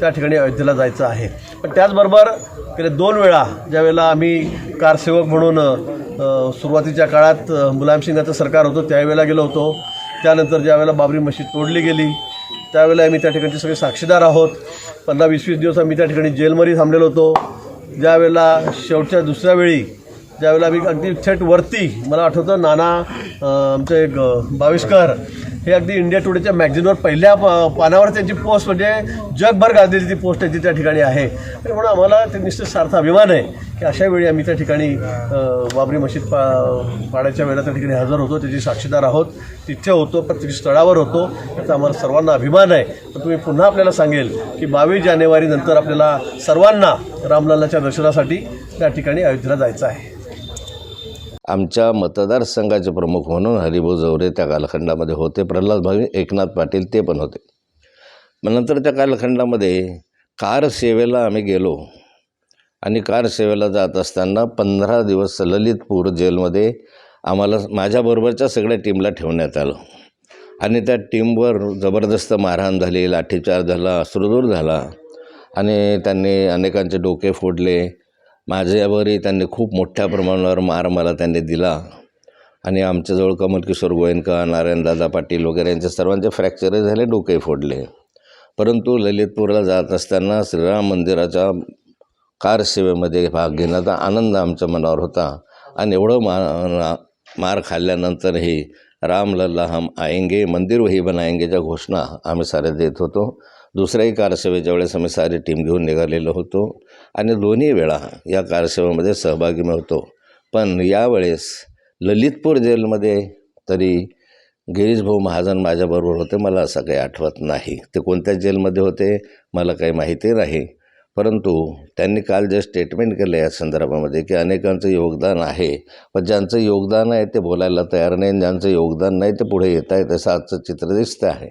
त्या ठिकाणी अयोध्येला जायचं आहे. पण त्याचबरोबर गेले दोन वेळा ज्यावेळेला आम्ही कारसेवक म्हणून सुरुवातीच्या काळात अ, मुलायमसिंगाचं सरकार होतं त्यावेळेला गेलो होतो. त्यानंतर ज्यावेळेला बाबरी मशीद तोडली गेली त्यावेळेला आम्ही त्या ठिकाणचे सगळे साक्षीदार आहोत. पंधरा वीस वीस दिवस आम्ही त्या ठिकाणी जेलमध्ये थांबलेलो होतो. ज्यावेळेला शेवटच्या दुसऱ्या वेळी ज्यावेळेला आम्ही अगदी थेट वरती मला आठवतं नाना आमचे एक बाविस्कर हे अगदी इंडिया टुडेच्या मॅगझिनवर पहिल्या पानावर त्यांची पोस्ट म्हणजे जगभर गाजलेली ती पोस्ट त्यांची त्या ठिकाणी आहे. आणि म्हणून आम्हाला ते निश्चित सार्थ अभिमान आहे की अशा वेळी आम्ही त्या ठिकाणी बाबरी मशीद पा पाडायच्या वेळेला त्या ठिकाणी हजर होतो. त्याची साक्षीदार आहोत. तिथे होतो प्रत्येक स्थळावर होतो. त्याचा आम्हाला सर्वांना अभिमान आहे. पण तुम्ही पुन्हा आपल्याला सांगेल की बावीस जानेवारीनंतर आपल्याला सर्वांना रामलल्लाच्या दर्शनासाठी त्या ठिकाणी अयोध्येला जायचं आहे. आमच्या मतदारसंघाचे प्रमुख म्हणून हरिभाऊ जवरे त्या कालखंडामध्ये होते. प्रल्हाद भावी एकनाथ पाटील ते पण होते. मग नंतरच्या कालखंडामध्ये कार सेवेला आम्ही गेलो. आणि कार सेवेला जात असताना पंधरा दिवस ललितपूर जेलमध्ये आम्हाला माझ्याबरोबरच्या सगळ्या टीमला ठेवण्यात आलं. आणि त्या टीमवर जबरदस्त मारहाण झाली लाठीचार झाला अश्रुदूर झाला. आणि त्यांनी अनेकांचे डोके फोडले. माझ्यावरही त्यांनी खूप मोठ्या प्रमाणावर मार मला त्यांनी दिला. आणि आमच्याजवळ कमल किशोर गोयंका नारायणदादा पाटील वगैरे यांचे सर्वांचे फ्रॅक्चरही झाले डोके फोडले. परंतु ललितपूरला जात असताना श्रीराम मंदिराच्या कार सेवेमध्ये भाग घेण्याचा आनंद आमच्या मनावर होता. आणि एवढं मा मार खाल्ल्यानंतरही रामलल्ला हम आएंगे मंदिर वही बनाएंगेच्या घोषणा आम्ही सारे देत होतो. दुसऱ्याही कारसेवेच्या वेळेस आम्ही सारी टीम घेऊन निघालेलो होतो आणि दोन्ही वेळा या कारसेवेमध्ये सहभागी मी होतो. पण यावेळेस ललितपूर जेलमध्ये तरी गिरीशभाऊ महाजन माझ्याबरोबर होते मला असं काही आठवत नाही. ते कोणत्या जेलमध्ये होते मला काही माहिती नाही. परंतु त्यांनी काल जे स्टेटमेंट केलं या संदर्भामध्ये की अनेकांचं योगदान आहे पण ज्यांचं योगदान आहे ते बोलायला तयार नाही आणि ज्यांचं योगदान नाही ते पुढे येत आहे तसं आजचं चित्र दिसतं आहे